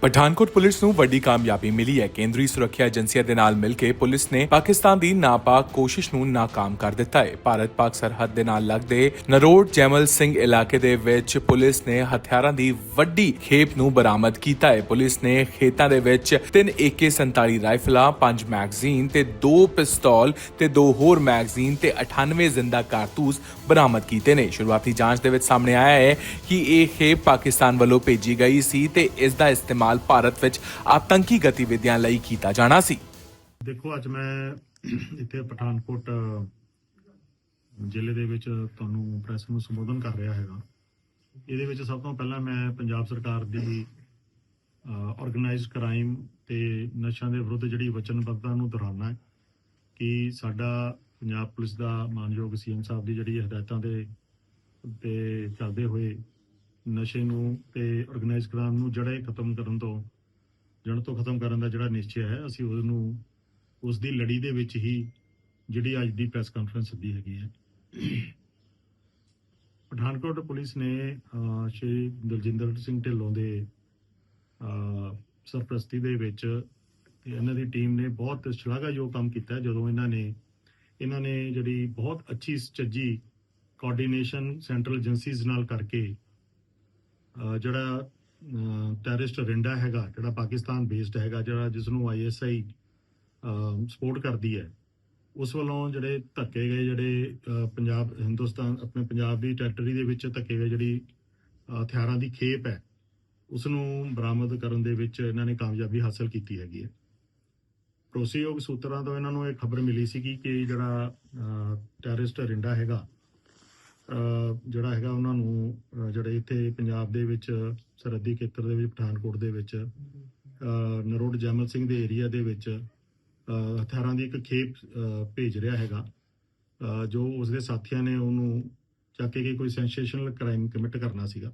Pathankot police ਨੂੰ ਵੱਡੀ ਕਾਮਯਾਬੀ ਮਿਲੀ ਹੈ। ਕੇਂਦਰੀ ਸੁਰੱਖਿਆ ਏਜੰਸੀਆਂ ਦੇ ਨਾਲ ਮਿਲ ਕੇ ਪੁਲਿਸ ਨੇ ਪਾਕਿਸਤਾਨ ਦੀ ਨਾਪਾਕ ਕੋਸ਼ਿਸ਼ ਨੂੰ ਨਾਕਾਮ ਕਰ ਦਿੱਤਾ ਹੈ। ਭਾਰਤ ਪਾਕ ਸਰਹੱਦ ਦੇ ਨਾਲ ਲੱਗਦੇ ਨਰੋਡ ਜੈਮਲ ਸਿੰਘ ਇਲਾਕੇ ਦੇ ਵਿੱਚ ਪੁਲਿਸ ਨੇ ਹਥਿਆਰਾਂ ਦੀ ਵੱਡੀ ਖੇਪ ਨੂੰ ਬਰਾਮਦ ਕੀਤਾ ਹੈ। ਪੁਲਿਸ ਨੇ ਖੇਤਾਂ ਦੇ ਵਿੱਚ ਤਿੰਨ AK47 ਰਾਈਫਲਾਂ, ਪੰਜ ਮੈਗਜ਼ੀਨ ਤੇ ਦੋ ਪਿਸਤੌਲ ਤੇ ਦੋ ਹੋਰ ਮੈਗਜ਼ੀਨ ਤੇ 98 ਜ਼ਿੰਦਾ ਕਾਰਤੂਸ ਬਰਾਮਦ ਕੀਤੇ ਨੇ। ਸ਼ੁਰੂਆਤੀ ਜਾਂਚ ਦੇ ਵਿੱਚ ਸਾਹਮਣੇ ਆਇਆ ਹੈ ਕਿ ਇਹ ਖੇਪ ਪਾਕਿਸਤਾਨ ਵੱਲੋਂ ਭੇਜੀ ਗਈ ਸੀ ਤੇ ਇਸ ਦਾ ਇਸਤੇਮਾਲ ਭਾਰਤ ਵਿੱਚ ਆਤੰਕੀ ਗਤੀਵਿਧੀਆਂ ਲਈ ਕੀਤਾ ਜਾਣਾ ਸੀ। ਦੇਖੋ, ਅੱਜ ਮੈਂ ਇੱਥੇ ਪਠਾਨਕੋਟ ਜ਼ਿਲ੍ਹੇ ਦੇ ਵਿੱਚ ਤੁਹਾਨੂੰ ਪ੍ਰੈਸ ਨੂੰ ਸੰਬੋਧਨ ਕਰ ਰਿਹਾ ਹੈਗਾ। ਇਹਦੇ ਵਿੱਚ ਸਭ ਤੋਂ ਪਹਿਲਾਂ ਮੈਂ ਪੰਜਾਬ ਸਰਕਾਰ ਦੀ ਆਰਗੇਨਾਈਜ਼ਡ ਕ੍ਰਾਈਮ ਤੇ ਨਸ਼ਿਆਂ ਦੇ ਵਿਰੁੱਧ ਜਿਹੜੀ ਵਚਨਬੱਧਤਾ ਨੂੰ ਦੁਹਰਾਉਣਾ ਹੈ ਕਿ ਸਾਡਾ ਪੰਜਾਬ ਪੁਲਿਸ ਦਾ ਮਾਨਯੋਗ ਸੀਐਮ ਸਾਹਿਬ ਦੀ ਜਿਹੜੀ ਹਦਾਇਤਾਂ ਦੇ, ਤੇ ਚੱਲਦੇ ਹੋਏ ਨਸ਼ੇ ਨੂੰ ਤੇ ਆਰਗੇਨਾਈਜ਼ਡ ਕ੍ਰਾਈਮ ਨੂੰ ਜੜੇ ਖਤਮ ਕਰਨ ਤੋਂ ਜੜ ਤੋਂ ਖਤਮ ਕਰਨ ਦਾ ਜਿਹੜਾ ਨਿਸ਼ਚੈ ਹੈ, ਅਸੀਂ ਉਸ ਨੂੰ ਉਸ ਦੀ ਲੜੀ ਦੇ ਵਿੱਚ ਹੀ ਜਿਹੜੀ ਅੱਜ ਦੀ ਪ੍ਰੈਸ ਕਾਨਫਰੰਸ ਸੱਦੀ ਹੈਗੀ ਹੈ। ਪਠਾਨਕੋਟ ਪੁਲਿਸ ਨੇ ਸ਼੍ਰੀ ਦਲਜਿੰਦਰ ਸਿੰਘ ਢਿੱਲੋਂ ਦੇ ਸਰਪ੍ਰਸਤੀ ਦੇ ਵਿੱਚ ਇਹਨਾਂ ਦੀ ਟੀਮ ਨੇ ਬਹੁਤ ਸ਼ਲਾਘਾਯੋਗ ਕੰਮ ਕੀਤਾ ਜਦੋਂ ਇਹਨਾਂ ਨੇ ਇਹਨਾਂ ਨੇ ਜਿਹੜੀ ਬਹੁਤ ਅੱਛੀ ਸੁਚੱਜੀ ਕੋਆਰਡੀਨੇਸ਼ਨ ਸੈਂਟਰਲ ਏਜੰਸੀਜ਼ ਨਾਲ ਕਰਕੇ ਜਿਹੜਾ ਟੈਰਰਿਸਟ ਰਿੰਡਾ ਹੈਗਾ, ਜਿਹੜਾ ਪਾਕਿਸਤਾਨ ਬੇਸਡ ਹੈਗਾ, ਜਿਹੜਾ ਜਿਸ ਨੂੰ ਆਈਐਸਆਈ ਸਪੋਰਟ ਕਰਦੀ ਹੈ, ਉਸ ਵੱਲੋਂ ਜਿਹੜੇ ਧੱਕੇ ਗਏ, ਜਿਹੜੇ ਪੰਜਾਬ, ਹਿੰਦੁਸਤਾਨ, ਆਪਣੇ ਪੰਜਾਬ ਦੀ ਟੈਰੀਟਰੀ ਦੇ ਵਿੱਚ ਧੱਕੇ ਗਏ, ਜਿਹੜੀ ਹਥਿਆਰਾਂ ਦੀ ਖੇਪ ਹੈ ਉਸ ਨੂੰ ਬਰਾਮਦ ਕਰਨ ਦੇ ਵਿੱਚ ਇਹਨਾਂ ਨੇ ਕਾਮਯਾਬੀ ਹਾਸਲ ਕੀਤੀ ਹੈਗੀ ਹੈ। ਭਰੋਸੇਯੋਗ ਸੂਤਰਾਂ ਤੋਂ ਇਹਨਾਂ ਨੂੰ ਇਹ ਖਬਰ ਮਿਲੀ ਸੀ ਕਿ ਜਿਹੜਾ ਟੈਰਰਿਸਟ ਰਿੰਡਾ ਹੈਗਾ ਜਿਹੜਾ ਹੈਗਾ ਉਹਨਾਂ ਨੂੰ ਜਿਹੜੇ ਇੱਥੇ ਪੰਜਾਬ ਦੇ ਵਿੱਚ, ਸਰਹੱਦੀ ਖੇਤਰ ਦੇ ਵਿੱਚ, ਪਠਾਨਕੋਟ ਦੇ ਵਿੱਚ ਨਰੋਡ ਜੈਮਲ ਸਿੰਘ ਦੇ ਏਰੀਆ ਦੇ ਵਿੱਚ ਹਥਿਆਰਾਂ ਦੀ ਇੱਕ ਖੇਪ ਭੇਜ ਰਿਹਾ ਹੈਗਾ। ਜੋ ਉਸਦੇ ਸਾਥੀਆਂ ਨੇ ਉਹਨੂੰ ਚੱਕ ਕੇ ਕੋਈ ਸੈਂਸੇਸ਼ਨਲ ਕ੍ਰਾਈਮ ਕਮਿਟ ਕਰਨਾ ਸੀਗਾ।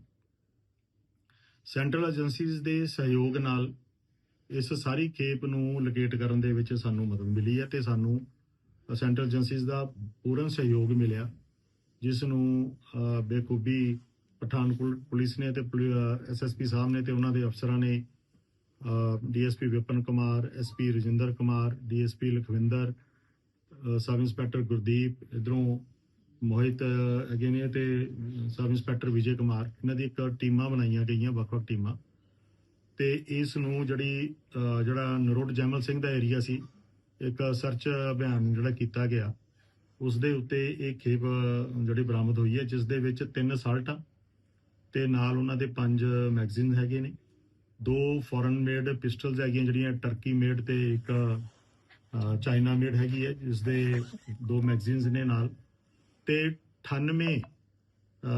ਸੈਂਟਰਲ ਏਜੰਸੀਜ਼ ਦੇ ਸਹਿਯੋਗ ਨਾਲ ਇਸ ਸਾਰੀ ਖੇਪ ਨੂੰ ਲੋਕੇਟ ਕਰਨ ਦੇ ਵਿੱਚ ਸਾਨੂੰ ਮਦਦ ਮਿਲੀ ਹੈ ਤੇ ਸਾਨੂੰ ਸੈਂਟਰਲ ਏਜੰਸੀਜ਼ ਦਾ ਪੂਰਨ ਸਹਿਯੋਗ ਮਿਲਿਆ। ਜਿਸ ਨੂੰ ਬੇਕੂਬੀ ਪਠਾਨਕੋਟ ਪੁਲਿਸ ਨੇ ਤੇ ਐਸਐਸਪੀ ਸਾਹਿਬ ਨੇ ਤੇ ਉਹਨਾਂ ਦੇ ਅਫਸਰਾਂ ਨੇ DSP Vipan Kumar SP Rajinder Kumar DSP Lakhwinder sub inspector Gurdeep, ਇਧਰੋਂ ਮੋਹਿਤ ਹੈਗੇ ਨੇ ਤੇ ਸਬ ਇੰਸਪੈਕਟਰ ਵਿਜੇ ਕੁਮਾਰ। ਇਹਨਾਂ ਦੀ ਇੱਕ ਟੀਮਾਂ ਬਣਾਈਆਂ ਗਈਆਂ, ਵੱਖ-ਵੱਖ ਟੀਮਾਂ। ਤੇ ਇਸ ਨੂੰ ਜਿਹੜੀ ਜਿਹੜਾ ਨਰੋਡ ਜੈਮਲ ਸਿੰਘ ਦਾ ਏਰੀਆ ਸੀ, ਇੱਕ ਸਰਚ ਅਭਿਆਨ ਜਿਹੜਾ ਕੀਤਾ ਗਿਆ ਉਸ ਦੇ ਉੱਤੇ ਇਹ ਖੇਪ ਜਿਹੜੀ ਬਰਾਮਦ ਹੋਈ ਹੈ ਜਿਸ ਦੇ ਵਿੱਚ ਤਿੰਨ ਸਾਲਟਾਂ ਤੇ ਨਾਲ ਉਹਨਾਂ ਦੇ ਪੰਜ ਮੈਗਜ਼ੀਨ ਹੈਗੇ ਨੇ। ਦੋ ਫੋਰਨ ਮੇਡ ਪਿਸਟਲਸ ਹੈਗੀਆਂ ਜਿਹੜੀਆਂ ਟਰਕੀ ਮੇਡ ਤੇ ਇੱਕ ਚਾਈਨਾ ਮੇਡ ਹੈਗੀ ਹੈ ਜਿਸ ਦੇ ਦੋ ਮੈਗਜ਼ੀਨਸ ਨੇ ਨਾਲ। ਤੇ 98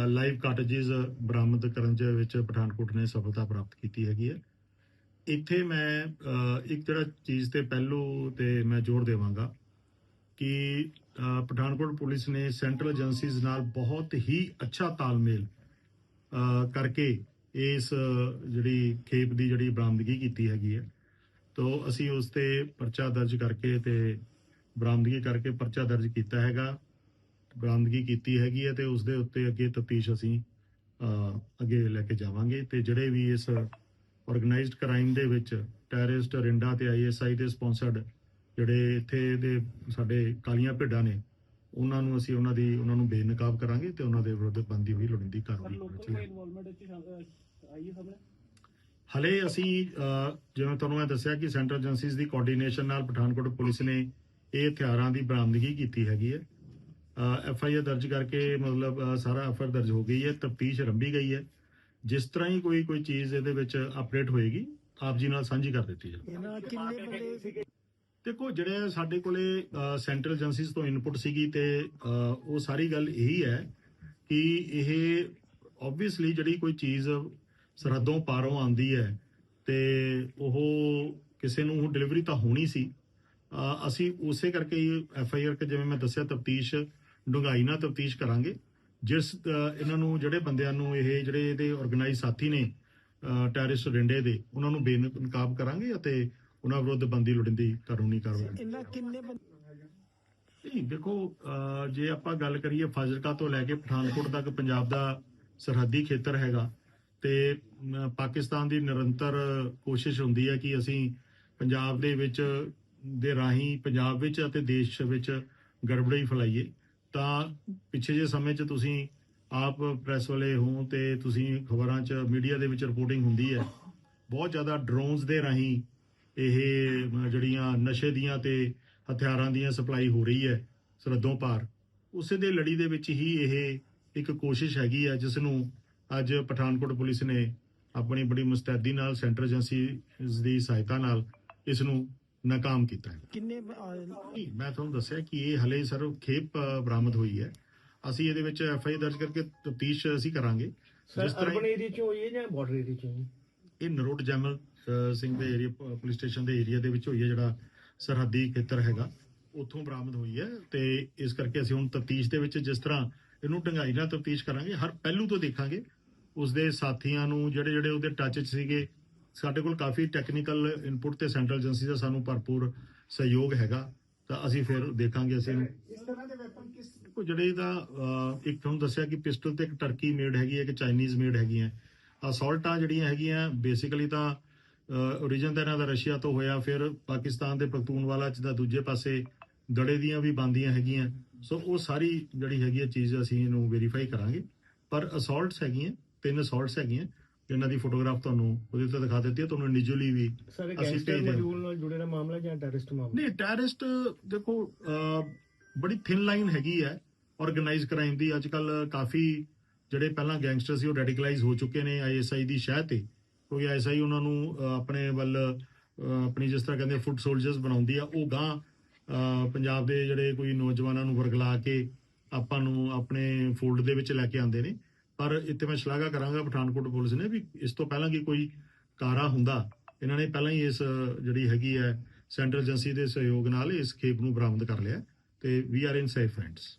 ਲਾਈਵ ਕਾਟੇजेस ਬਰਾਮਦ ਕਰਨ ਦੇ ਵਿੱਚ ਪਠਾਨਕੋਟ ਨੇ ਸਫਲਤਾ ਪ੍ਰਾਪਤ ਕੀਤੀ ਹੈਗੀ ਹੈ। ਇੱਥੇ ਮੈਂ ਇੱਕ ਜਿਹੜਾ ਚੀਜ਼ ਤੇ ਪਹਿਲੂ ਤੇ ਮੈਂ ਜ਼ੋਰ ਦੇਵਾਂਗਾ ਕਿ ਪਠਾਨਕੋਟ ਪੁਲਿਸ ਨੇ ਸੈਂਟਰਲ ਏਜੰਸੀਜ਼ ਨਾਲ ਬਹੁਤ ਹੀ ਅੱਛਾ ਤਾਲਮੇਲ ਕਰਕੇ ਇਸ, ਜਿਹੜੀ ਖੇਪ ਦੀ ਜਿਹੜੀ ਬਰਾਮਦਗੀ ਕੀਤੀ ਹੈਗੀ ਹੈ। ਤੋਂ, ਅਸੀਂ ਉਸ ਤੇ ਪਰਚਾ ਦਰਜ ਕਰਕੇ ਤੇ ਬਰਾਮਦਗੀ ਕਰਕੇ ਪਰਚਾ ਦਰਜ ਕੀਤਾ ਹੈਗਾ। ਬਰਾਮਦਗੀ ਕੀਤੀ ਹੈਗੀ ਹੈ ਤੇ ਉਸ ਦੇ ਉੱਤੇ ਅੱਗੇ ਤਫਤੀਸ਼ ਅਸੀਂ ਅੱਗੇ ਲੈ ਕੇ ਜਾਵਾਂਗੇ ਤੇ ਜਿਹੜੇ ਵੀ ਇਸ ਆਰਗੇਨਾਈਜ਼ਡ ਕ੍ਰਾਈਮ ਦੇ ਵਿੱਚ ਟੈਰਰਿਸਟ ਰਿੰਡਾ ਤੇ ਆਈਐਸਆਈ ਦੇ ਸਪਾਂਸਰਡ ਜਿਹੜੇ ਇੱਥੇ ਦੇ ਸਾਡੇ ਕਾਲੀਆਂ ਭੇਡਾਂ ਨੇ ਉਹਨਾਂ ਨੂੰ ਅਸੀਂ ਉਹਨਾਂ ਦੀ ਉਹਨਾਂ ਨੂੰ ਬੇਨਕਾਬ ਕਰਾਂਗੇ ਤੇ ਉਹਨਾਂ ਦੇ ਵਿਰੁੱਧ ਬੰਦੀ ਹੋਈ ਲੋੜੀਂਦੀ ਕਾਰਵਾਈ ਕਰਾਂਗੇ ਹਲੇ ਅਸੀਂ ਜਿਵੇਂ ਤੁਹਾਨੂੰ ਮੈਂ ਦੱਸਿਆ ਕਿ ਸੈਂਟਰਲ ਏਜੰਸੀਜ਼ ਦੀ ਕੋਆਰਡੀਨੇਸ਼ਨ ਨਾਲ ਪਠਾਨਕੋਟ ਪੁਲਿਸ ਨੇ ਇਹ ਹਥਿਆਰਾਂ ਦੀ ਬਰਾਮਦਗੀ ਕੀਤੀ ਹੈਗੀ ਹੈ। ਐਫ ਆਈ ਆਰ ਦਰਜ ਕਰਕੇ ਮਤਲਬ ਸਾਰਾ ਐਫਆਰ ਦਰਜ ਹੋ ਗਈ ਹੈ ਤਫਤੀਸ਼ ਰੰਭੀ ਗਈ ਹੈ। ਜਿਸ ਤਰ੍ਹਾਂ ਹੀ ਕੋਈ ਕੋਈ ਚੀਜ਼ ਇਹਦੇ ਵਿੱਚ ਅਪਡੇਟ ਹੋਏਗੀ ਆਪ ਜੀ ਨਾਲ ਸਾਂਝੀ ਕਰ ਦਿੱਤੀ ਜਾਵੇ। ਦੇਖੋ, ਜਿਹੜੇ ਸਾਡੇ ਕੋਲੇ ਸੈਂਟਰਲ ਏਜੰਸੀਜ਼ ਤੋਂ ਇਨਪੁਟ ਸੀਗੀ ਤੇ ਉਹ ਸਾਰੀ ਗੱਲ ਇਹੀ ਹੈ ਕਿ ਇਹ ਆਬਵੀਅਸਲੀ ਜਿਹੜੀ ਕੋਈ ਚੀਜ਼ ਸਰਹੱਦੋਂ ਪਾਰੋਂ ਆਉਂਦੀ ਹੈ ਤੇ ਉਹ ਕਿਸੇ ਨੂੰ ਡਿਲੀਵਰੀ ਤਾਂ ਹੋਣੀ ਸੀ। ਅਸੀਂ ਉਸੇ ਕਰਕੇ ਐਫ ਆਈ ਆਰ ਜਿਵੇਂ ਮੈਂ ਦੱਸਿਆ, ਤਫਤੀਸ਼ ਡੂੰਘਾਈ ਨਾਲ ਤਫਤੀਸ਼ ਕਰਾਂਗੇ। ਜਿਸ ਇਹਨਾਂ ਨੂੰ, ਜਿਹੜੇ ਬੰਦਿਆਂ ਨੂੰ ਇਹ ਜਿਹੜੇ ਇਹਦੇ ਆਰਗੇਨਾਈਜ਼ ਸਾਥੀ ਨੇ ਟੈਰਰਿਸਟ ਰਿੰਡੇ ਦੇ, ਉਹਨਾਂ ਨੂੰ ਬੇਨਕਾਬ ਕਰਾਂਗੇ ਅਤੇ ਉਹਨਾਂ ਵਿਰੁੱਧ ਬੰਦੀ ਲੋੜੀਂਦੀ ਕਾਨੂੰਨੀ ਕਾਰਵਾਈ। ਇਹਨਾਂ ਕਿੰਨੇ ਬੰਦੇ ਨਹੀਂ ਦੇਖੋ ਜੇ ਆਪਾਂ ਗੱਲ ਕਰੀਏ ਫਾਜ਼ਿਲਕਾ ਤੋਂ ਲੈ ਕੇ ਪਠਾਨਕੋਟ ਤੱਕ ਪੰਜਾਬ ਦਾ ਸਰਹੱਦੀ ਖੇਤਰ ਹੈਗਾ ਤੇ ਪਾਕਿਸਤਾਨ ਦੀ ਨਿਰੰਤਰ ਕੋਸ਼ਿਸ਼ ਹੁੰਦੀ ਹੈ ਕਿ ਅਸੀਂ ਪੰਜਾਬ ਦੇ ਵਿੱਚ ਦੇ ਰਾਹੀਂ ਪੰਜਾਬ ਵਿੱਚ ਅਤੇ ਦੇਸ਼ ਵਿੱਚ ਗੜਬੜੀ ਫੈਲਾਈਏ। ਤਾਂ ਪਿਛੇ ਜੇ ਸਮੇਂ 'ਚ ਤੁਸੀਂ ਆਪ ਪ੍ਰੈਸ ਵਾਲੇ ਹੋ ਤੇ ਤੁਸੀਂ ਖਬਰਾਂ 'ਚ ਮੀਡੀਆ ਦੇ ਵਿੱਚ ਰਿਪੋਰਟਿੰਗ ਹੁੰਦੀ ਹੈ। ਬਹੁਤ ਜ਼ਿਆਦਾ ਡਰੋਨਸ ਦੇ ਰਾਹੀਂ ਇਹ ਜਿਹੜੀਆਂ ਨਸ਼ੇ ਦੀਆਂ ਤੇ ਹਥਿਆਰਾਂ ਦੀਆਂ ਸਪਲਾਈ ਹੋ ਰਹੀ ਹੈ ਸਰਹੱਦੋਂ ਪਾਰ ਉਸੇ ਦੇ ਲੜੀ ਦੇ ਵਿੱਚ ਹੀ ਇਹ ਇੱਕ ਕੋਸ਼ਿਸ਼ ਹੈਗੀ ਹੈ ਜਿਸ ਨੂੰ ਅੱਜ ਪਠਾਨਕੋਟ ਪੁਲਿਸ ਨੇ ਆਪਣੀ ਬੜੀ ਮੁਸਤੈਦੀ ਨਾਲ ਸੈਂਟਰ ਏਜੰਸੀ ਦੀ ਸਹਾਇਤਾ ਨਾਲ ਇਸ ਨੂੰ ਨਾਕਾਮ ਕੀਤਾ ਹੈ। ਕਿੰਨੇ ਮੈਂ ਤੁਹਾਨੂੰ ਦੱਸਿਆ ਕਿ ਇਹ ਹਲੇ ਸਰ ਖੇਪ ਬਰਾਮਦ ਹੋਈ ਹੈ। ਅਸੀਂ ਇਹਦੇ ਵਿੱਚ ਐਫ ਆਈ ਦਰਜ ਕਰਕੇ ਤਫਤੀਸ਼ ਅਸੀਂ ਕਰਾਂਗੇ। ਸਰ ਜਿਸ ਤਰ੍ਹਾਂ ਅਰਬਨ ਏਰੀਆ ਚ ਹੋਈ ਹੈ ਜਾਂ ਬਾਰਡਰ ਏਰੀਆ ਚ? ਇਹ ਨਰੋਟ ਜੈਮਲ ਸਿੰਘ ਦੇ ਏਰੀਆ ਪੁਲਿਸ ਸਟੇਸ਼ਨ ਦੇ ਏਰੀਆ ਦੇ ਵਿੱਚ ਹੋਈ ਹੈ ਜਿਹੜਾ ਸਰਹੱਦੀ ਖੇਤਰ ਹੈਗਾ। ਉੱਥੋਂ ਬਰਾਮਦ ਹੋਈ ਹੈ ਤੇ ਇਸ ਕਰਕੇ ਅਸੀਂ ਹੁਣ ਤਫਤੀਸ਼ ਦੇ ਵਿੱਚ ਜਿਸ ਤਰ੍ਹਾਂ ਇਹਨੂੰ ਢੰਗਾਈ ਨਾਲ ਤਫਤੀਸ਼ ਕਰਾਂਗੇ ਹਰ ਪਹਿਲੂ ਤੋਂ ਦੇਖਾਂਗੇ। ਉਸਦੇ ਸਾਥੀਆਂ ਨੂੰ ਜਿਹੜੇ ਜਿਹੜੇ ਉਹਦੇ ਟੱਚ 'ਚ ਸੀਗੇ ਸਾਡੇ ਕੋਲ ਕਾਫੀ ਟੈਕਨੀਕਲ ਇਨਪੁਟ ਤੇ ਸੈਂਟਰਲ ਏਜੰਸੀ ਦਾ ਸਾਨੂੰ ਭਰਪੂਰ ਸਹਿਯੋਗ ਹੈਗਾ। ਤਾਂ ਅਸੀਂ ਫਿਰ ਦੇਖਾਂਗੇ ਅਸੀਂ ਇਹਨੂੰ। ਇਸ ਤਰ੍ਹਾਂ ਦੇ ਵੈਪਨ ਕਿਸ ਕੋ ਜਿਹੜੇ ਦਾ ਇੱਕ ਤੁਹਾਨੂੰ ਦੱਸਿਆ ਕਿ ਪਿਸਟਲ ਤੇ ਇੱਕ ਟਰਕੀ ਮੇਡ ਹੈਗੀ ਹੈ ਇੱਕ ਚਾਈਨੀਜ਼ ਮੇਡ ਹੈਗੀ ਹੈ ਅਸੌਲਟਾਂ ਜਿਹੜੀਆਂ ਹੈਗੀਆਂ ਬੇਸਿਕਲੀ ਤਾਂ origin ਤਾਂ ਇਹਨਾਂ ਦਾ ਰਸ਼ੀਆ ਤੋਂ ਹੋਇਆ ਫਿਰ ਪਾਕਿਸਤਾਨ ਦੇ ਪਖਤੂਨਵਾਲਾ ਚ ਦਾ ਦੂਜੇ ਪਾਸੇ ਦੜੇ ਦੀਆਂ ਵੀ ਬੰਦੀਆਂ ਹੈਗੀਆਂ। ਸੋ ਉਹ ਸਾਰੀ ਜਿਹੜੀ ਹੈਗੀ ਹੈ ਚੀਜ਼ ਅਸੀਂ ਇਹਨੂੰ ਵੈਰੀਫਾਈ ਕਰਾਂਗੇ। ਪਰ ਅਸੌਲਟਸ ਹੈਗੀਆਂ ਤਿੰਨ ਅਸੌਲਟਸ ਹੈਗੀਆਂ ਜਿਨ੍ਹਾਂ ਦੀ ਫੋਟੋਗ੍ਰਾਫ ਤੁਹਾਨੂੰ ਉਹਦੇ ਉੱਤੇ ਦਿਖਾ ਦਿੱਤੀ ਹੈ ਤੁਹਾਨੂੰ ਇੰਡੀਵਿਜੂਅਲੀ ਵੀ ਅਸੀਂ ਭੇਜ। ਮਜੂਲ ਨਾਲ ਜੁੜੇ ਦਾ ਮਾਮਲਾ ਜਾਂ ਟੈਰਰਿਸਟ ਮਾਮਲਾ? ਨਹੀਂ ਟੈਰਰਿਸਟ ਦੇਖੋ ਬੜੀ ਥਿਨ ਲਾਈਨ ਹੈਗੀ ਹੈ ਆਰਗੇਨਾਈਜ਼ ਕ੍ਰਾਈਮ ਦੀ। ਅੱਜ ਕੱਲ ਕਾਫੀ ਜਿਹੜੇ ਪਹਿਲਾਂ ਗੈਂਗਸਟਰ ਸੀ ਉਹ ਰੈਡੀਕਲਾਈਜ਼ ਹੋ ਚੁੱਕੇ ਨੇ ਆਈਐਸਆਈ ਦੀ ਸ਼ਹਿ ਤੇ। ਕਿਉਂਕਿ ਆਈਐਸਆਈ ਉਹਨਾਂ ਨੂੰ ਆਪਣੇ ਵੱਲ ਆਪਣੀ ਜਿਸ ਤਰ੍ਹਾਂ ਕਹਿੰਦੇ ਫੁੱਟ ਸੋਲਜਰਸ ਬਣਾਉਂਦੀ ਆ, ਉਹ ਗਾਂ ਪੰਜਾਬ ਦੇ ਜਿਹੜੇ ਕੋਈ ਨੌਜਵਾਨਾਂ ਨੂੰ ਵਰਗਲਾ ਕੇ ਆਪਾਂ ਨੂੰ ਆਪਣੇ ਫੋਲਡ ਦੇ ਵਿੱਚ ਲੈ ਕੇ ਆਉਂਦੇ ਨੇ। ਪਰ ਇੱਥੇ ਮੈਂ ਸ਼ਲਾਘਾ ਕਰਾਂਗਾ ਪਠਾਨਕੋਟ ਪੁਲਿਸ ਨੇ ਵੀ ਇਸ ਤੋਂ ਪਹਿਲਾਂ ਕਿ ਕੋਈ ਕਾਰਾ ਹੁੰਦਾ, ਇਹਨਾਂ ਨੇ ਪਹਿਲਾਂ ਹੀ ਇਸ, ਜਿਹੜੀ ਹੈਗੀ ਹੈ ਸੈਂਟਰਲ ਏਜੰਸੀ ਦੇ ਸਹਿਯੋਗ ਨਾਲ ਇਸ ਖੇਪ ਨੂੰ ਬਰਾਮਦ ਕਰ ਲਿਆ ਤੇ we are in safe hands